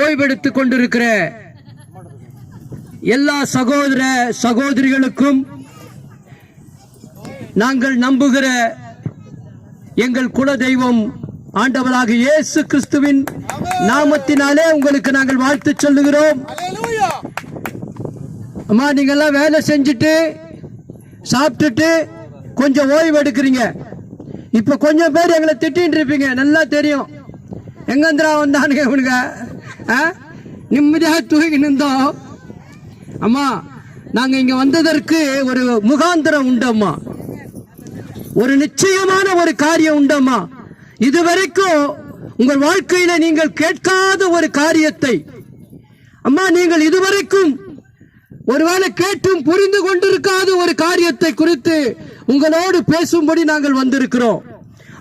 ஓய்வெடுத்துக் கொண்டிருக்கிற எல்லா சகோதர சகோதரிகளுக்கும் நாங்கள் நம்புகிற எங்கள் குல தெய்வம் ஆண்டவராக இயேசு கிறிஸ்துவின் நாமத்தினாலே உங்களுக்கு நாங்கள் வாழ்த்து சொல்லுகிறோம். அம்மா நீங்கெல்லாம் வேலை செஞ்சுட்டு சாப்பிட்டுட்டு கொஞ்சம் ஓய்வு எடுக்கிறீங்க இப்ப கொஞ்சம் பேர் எங்களை திட்டின்னு இருப்பீங்க. நல்லா தெரியும். எங்கந்திரா வந்தானுங்க இவனுங்க? நிம்மதியாக தூங்கி நின்றோம். அம்மா நாங்க இங்க வந்ததற்கு ஒரு முகாந்திரம் உண்டம்மா ஒரு நிச்சயமான ஒரு காரியம் உண்டம்மா இதுவரைக்கும் உங்கள் வாழ்க்கையில நீங்கள் கேட்காத ஒரு காரியத்தை அம்மா நீங்கள் இதுவரைக்கும் ஒருவேளை கேட்டும் புரிந்து கொண்டிருக்காத ஒரு காரியத்தை குறித்து உங்களோடு பேசும்படி நாங்கள் வந்திருக்கிறோம்.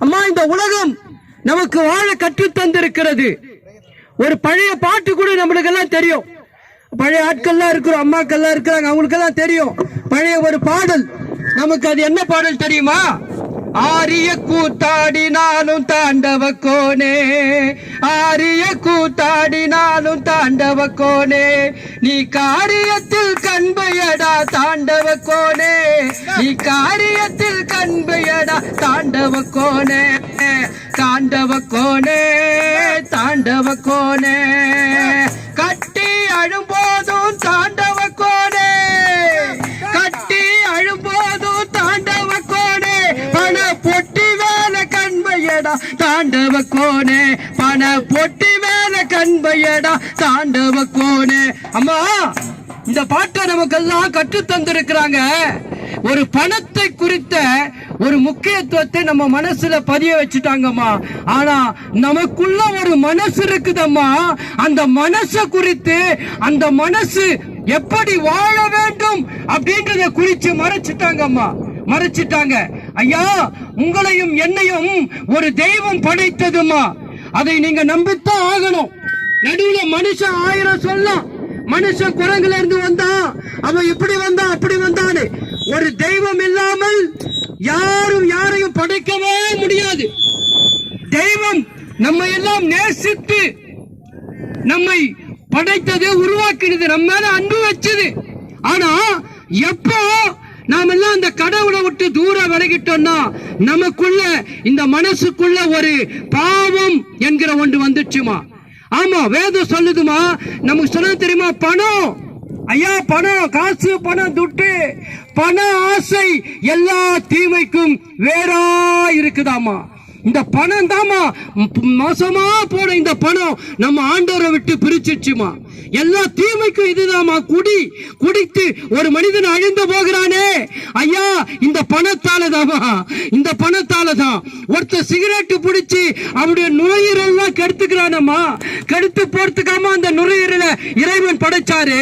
அம்மா இந்த உலகம் நமக்கு வாழ கற்றுத்தந்திருக்கிறது. ஒரு பழைய பாட்டு கூட நம்மளுக்கு எல்லாம் தெரியும். பழைய ஆட்கள்லாம் இருக்கிறோம் அம்மாக்கள்லாம் இருக்கிறாங்க அவங்களுக்கெல்லாம் தெரியும். பழைய ஒரு பாடல். நமக்கு அது என்ன பாடல் தெரியுமா? ஆரிய கூத்தாடினாலும் தாண்டவ கோனே. ஆரிய கூத்தாடினாலும் தாண்டவ கோனே. நீ காரியத்தில் கண்பையடா தாண்டவ கோனே. நீ காரியத்தில் கண்பையடா தாண்டவ கோனே. தாண்டவ கோனே தாண்டவ கோனே கட்டி அழும்போதும் தாண்டவ கோனே கட்டி அழும்போதும் தாண்டவ கோனே பண பொட்டி வேலை கண்பையடா தாண்டவ கோனே பண பொட்டி வேலை கண்பையடா தாண்டவ கோனே அம்மா இந்த பாட்டை நமக்கெல்லாம் கற்று தந்திருக்கிறாங்க ஒரு பணத்தை குறித்த ஒரு முக்கியத்துவத்தை நம்ம மனசுல பதிய வச்சுட்டாங்கம்மா. ஆனா நமக்குள்ள ஒரு மனசு இருக்குதம்மா. அந்த மனசை குறித்து அந்த மனசு எப்படி வாழ வேண்டும் அப்படின்றத குறிச்சு மறைச்சிட்டாங்கம்மா. மறைச்சிட்டாங்க. ஐயா உங்களையும் என்னையும் ஒரு தெய்வம் படைத்ததுமா அதை நீங்க நம்பித்தான் ஆகணும். நடுவுல மனுஷன் ஆயிரம் சொல்லலாம் மனுஷன் குரங்குல இருந்து வந்தான். அவன் இப்படி வந்தான் அப்படி வந்தான்னு. ஒரு தெய்வம் இல்லாமல் யாரும் யாரையும் படைக்கவே முடியாது. தெய்வம் நம்ம எல்லாம் நேசித்து நம்மை படைத்தது உருவாக்கினது நம்ம மேல அன்பு வச்சது. ஆனா எப்போ நாம எல்லாம் அந்த கடவுளை விட்டு தூரம் விலகிட்டோம்னா நமக்குள்ள இந்த மனசுக்குள்ள ஒரு பாவம் என்கிற ஒன்று வந்துச்சுமா? ஆமா வேதம் சொல்லுதுமா நமக்கு சொல்ல தெரியுமா? பணம். ஐயா பணம் காசு பணம் துட்டு பண ஆசை எல்லா தீமைக்கும் வேறா இருக்குதாமா இந்த பணம் தாமா மோசமா போன இந்த பணம் நம்ம ஆண்டவரை விட்டு பிரிச்சிச்சுமா எல்லா தீமைக்கும் இதுதாம்மா குடி. குடித்து ஒரு மனிதன் அழிந்து போகிறானே. ஐயா இந்த பணத்தாலதாமா இந்த பணத்தால தான் ஒருத்தர் சிகரெட்டு பிடிச்சி அவருடைய நுரையீரல்லாம் கெடுத்துக்கிறானம்மா. கெடுத்து போறதுக்காம அந்த நுரையீரலை இறைவன் படைச்சாரு.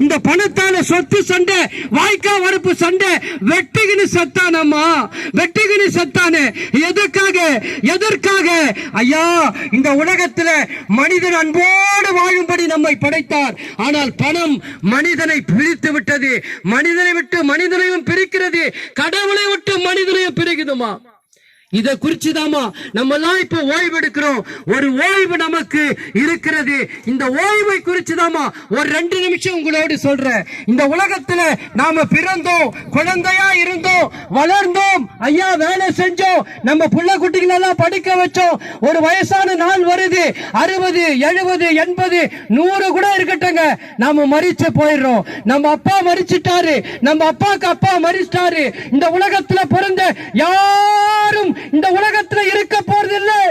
இந்த பணத்தால சொத்து சண்டை வாய்க்கா வரப்பு சண்டை வெட்டுகினு சத்தானம்மா. வெட்டுகினு சத்தானே. எதுக்காக? எதற்காக? ஐயா இந்த உலகத்துல மனிதன் அன்போடு வாழும்படி நம்மை படைத்தார் ஆனால் பணம் மனிதனை பிரித்து விட்டது. மனிதனை விட்டு மனிதனையும் பிரிக்கிறது. கடவுளை விட்டு மனிதனையும் பிரிக்குதுமா இதை குறிச்சுதாமா நம்ம எல்லாம் இப்ப ஓய்வு எடுக்கிறோம் ஒரு ஓய்வு நமக்கு இருக்கிறது. இந்த ஓய்வை குறிச்சுதாமா ஒரு ரெண்டு நிமிஷம் உங்களோடு சொல்றேன். இந்த உலகத்துல நாம பிறந்தோம் குழந்தையா இருந்தோம் வளர்ந்தோம் ஐயா வேலை செஞ்சோம் நம்ம புள்ள குட்டிகளெல்லாம் படிக்க வச்சோம். ஒரு வயசான நாள் வருது. அறுபது எழுபது எண்பது நூறு கூட இருக்கட்டுங்க நாம மறிச்சு போயிடுறோம். நம்ம அப்பா மறிச்சிட்டாரு நம்ம அப்பாக்கு அப்பா மறிச்சிட்டாரு இந்த உலகத்துல பிறந்த யாரும் இந்த உலகத்துல இருக்க போறதில்லை.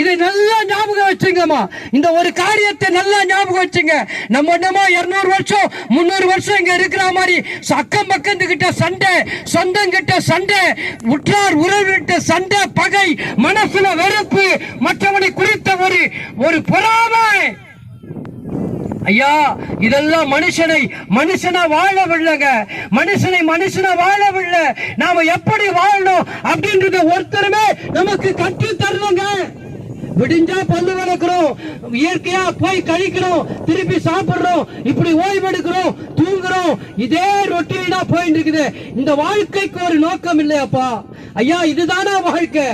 இதை நல்லா ஞாபகம் வச்சுங்கம்மா. இந்த ஒரு காரியத்தை நல்லா ஞாபகம் வச்சுங்க. நம்ம என்னமோ இருநூறு வருஷம் முன்னூறு வருஷம் இங்க இருக்கிற மாதிரி அக்கம் பக்கத்துக்கிட்ட சண்டை சொந்தம் கிட்ட சண்டை உற்றார் உறவுகிட்ட சண்டை பகை மனசுல வெறுப்பு மற்றவனை குறித்த ஒரு ஒரு பொறாமை. ஐயா இதெல்லாம் மனுஷனை மனுஷனா வாழவில்லைங்க மனுஷனை மனுஷனா வாழவில்லை நாம எப்படி வாழணும் அப்படின்றத ஒருத்தருமே நமக்கு கற்று தரணுங்க. விடிஞ்சா பல்லு வளர்க்கிறோம் இயற்கையா போய் கழிக்கிறோம் திருப்பி சாப்பிடுறோம் இப்படி ஓய்வெடுக்கிறோம் தூங்குறோம் இதே ரொட்டீனா போயிட்டு இருக்குது இந்த வாழ்க்கைக்கு ஒரு நோக்கம் இல்லையாப்பா? ஐயா இதுதானா வாழ்க்கை?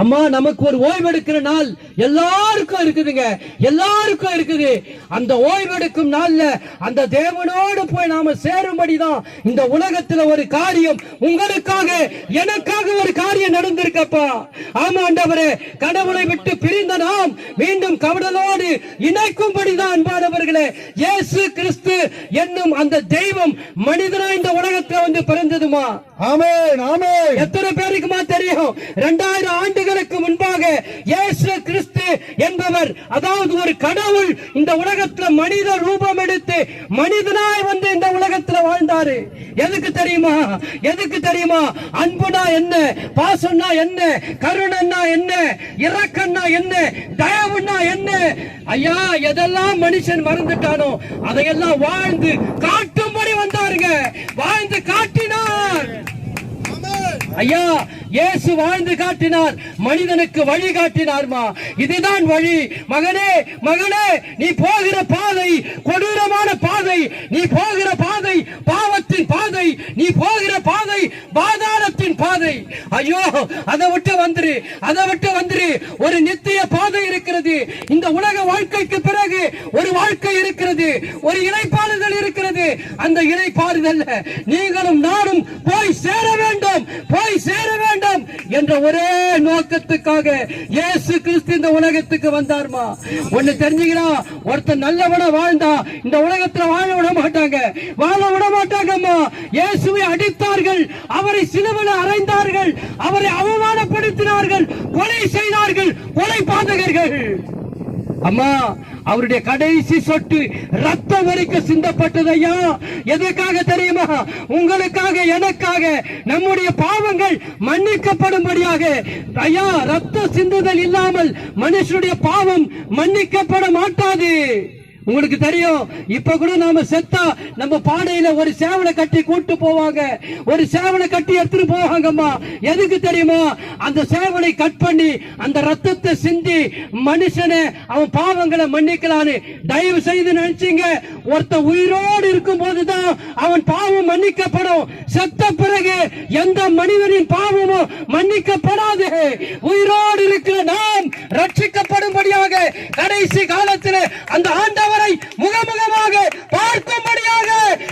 அம்மா நமக்கு ஒரு ஓய்வெடுக்கிற நாள் எல்லாருக்கும் இருக்குதுங்க. எல்லாருக்கும் இருக்குது. அந்த ஓய்வெடுக்கும் நாள்ல அந்த தேவனோடு போய் நாம சேரும்படிதான் இந்த உலகத்துல ஒரு காரியம். உங்களுக்காக எனக்காக ஒரு காரியம் நடந்திருக்கப்பா. ஆமா ஆண்டவரே கடவுளை விட்டு பிரிந்த நாம் மீண்டும் கவடலோடு இணைக்கும்படிதான் அன்பானவர்களே இயேசு கிறிஸ்து என்னும் அந்த தெய்வம் மனிதனா இந்த உலகத்துல வந்து பிறந்ததுமா? ஆமென் ஆமென். எத்தனை பேருக்குமா தெரியும்? இரண்டாயிரம் ஆண்டுகளுக்கு முன்பாக இயேசு கிறிஸ்து என்பவர் அதாவது ஒரு கடவுள் இந்த உலகத்துல மனித ரூபம் எடுத்து மனிதனாய் வந்து இந்த உலகத்துல வாழ்ந்தாரு. எதுக்கு தெரியுமா? எதுக்கு தெரியுமா? அன்புனா என்ன? பாசம்னா என்ன? கருணன்னா என்ன? இரக்கம்னா என்ன? தயவுன்னா என்ன? ஐயா எதெல்லாம் மனுஷன் மறந்துட்டானோ அதையெல்லாம் வாழ்ந்து காட்டும்படி வந்தாருங்க. வாழ்ந்து காட்டினார். ஐயா இயேசு வாழ்ந்து காட்டினார் மனிதனுக்கு வழி காட்டினார்மா? இதுதான் வழி. மகனே மகனே நீ போகிற பாதை கொடூரமான பாதை. நீ போகிற பாதை பாவத்தின் பாதை. நீ போகிற பாதை பாதாளத்தின் பாதை. ஐயோ அதை விட்டு வந்துரு அதை விட்டு வந்துரு. ஒரு நித்திய பாதை இருக்கிறது. இந்த உலக வாழ்க்கைக்கு பிறகு ஒரு வாழ்க்கை இருக்கிறது. ஒரு இணைப்பாறுதல் இருக்கிறது. அந்த இணைப்பாறுதல் நீங்களும் நானும் போய் சேர வேண்டும். போய் சேர வேண்டும். என்ற ஒரே நோக்கத்துக்காக இயேசு கிறிஸ்து இந்த உலகத்துக்கு வந்தார்மா? ஒண்ணு தெரிஞ்சுக்கிறா? ஒருத்தன் நல்லவன வாழ்ந்தா இந்த உலகத்துல வாழ விட மாட்டாங்க. வாழ விட மாட்டாங்கம்மா. இயேசுவை அடித்தார்கள். அவரை சிலுவையில் அறைந்தார்கள். அவரை அவமானப்படுத்தினார்கள். கொலை செய்தார்கள். கொலை பாதகர்கள். அம்மா அவருடைய கடைசி சொட்டு ரத்தம் வரைக்கும் சிந்தப்பட்டது ஐயா எதற்காக தெரியுமா? உங்களுக்காக எனக்காக. நம்முடைய பாவங்கள் மன்னிக்கப்படும்படியாக. ஐயா ரத்த சிந்துதல் இல்லாமல் மனுஷனுடைய பாவம் மன்னிக்கப்பட மாட்டாது. உங்களுக்கு தெரியும். இப்ப கூட நாம செத்தா நம்ம பாடையில ஒரு சேவலை கட்டி கூட்டு போவாங்க. ஒரு சேவலை கட்டி எடுத்துட்டு போவாங்கம்மா. எதுக்கு தெரியுமா? அந்த சேவலை கட் பண்ணி அந்த ரத்தத்தை சிந்தி மனுஷனை அவன் பாவங்களை மன்னிக்கலான்னு தயவு செய்து நினைச்சீங்க. ஒருத்த உயிரோடு இருக்கும் போதுதான் அவன் பாவம் மன்னிக்கப்படும். செத்த பிறகு எந்த மனிதனின் பாவமும் மன்னிக்கப்படாது. உயிரோடு இருக்கிற நாம் ரட்சிக்கப்படும்படியாக கடைசி காலத்தில் அந்த ஆண்டவரை முகமுகமாக பார்க்கும்படியாக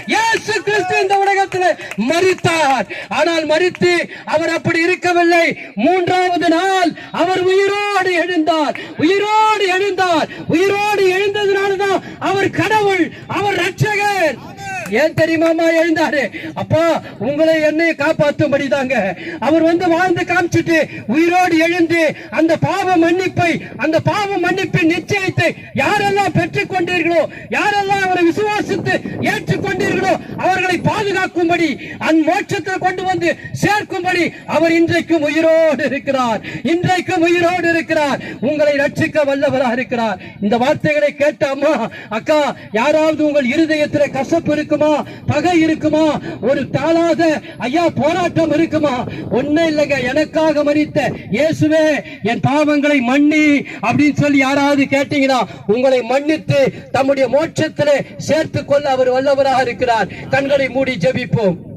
இயேசு கிறிஸ்து இந்த உலகத்தில் மறித்தார் ஆனால் மறித்து அவர் அப்படி இருக்கவில்லை. மூன்றாவது நாள் அவர் உயிரோடு எழுந்தார். உயிரோடு எழுந்தார். உயிரோடு எழுந்ததுனாலதான் அவர் கடவுள் அவர் ரட்சகர் ஏன் தெரியுமாமா எழுந்தாரு? அப்பா உங்களை என்னை காப்பாற்றும்படி தாங்க அவர் வந்து வாழ்ந்து காமிச்சிட்டு உயிரோடு எழுந்து அந்த பாவ மன்னிப்பை அந்த பாவ மன்னிப்பின் நிச்சயத்தை யாரெல்லாம் பெற்றுக் கொண்டீர்களோ யாரெல்லாம் அவரை விசுவாசித்து ஏற்றுக்கொண்டீர்களோ அவர்களை பாதுகாக்கும்படி அந்த மோட்சத்தில் கொண்டு வந்து சேர்க்கும்படி அவர் இன்றைக்கும் உயிரோடு இருக்கிறார். இன்றைக்கும் உயிரோடு இருக்கிறார். உங்களை ரட்சிக்க வல்லவராக இருக்கிறார். இந்த வார்த்தைகளை கேட்ட அம்மா அக்கா யாராவது உங்கள் இருதயத்தில் கசப்பு இருக்கும்? பகை இருக்குமா? ஒரு தாளாத ஐயா போராட்டம் இருக்குமா? ஒன்னும் இல்லைங்க. எனக்காக மறித்த இயேசுவே என் பாவங்களை மன்னி அப்படின்னு சொல்லி யாராவது கேட்டீங்கன்னா உங்களை மன்னித்து தம்முடைய மோட்சத்திலே சேர்த்து கொள்ள அவர் வல்லவராக இருக்கிறார். கண்களை மூடி ஜெபிப்போம்.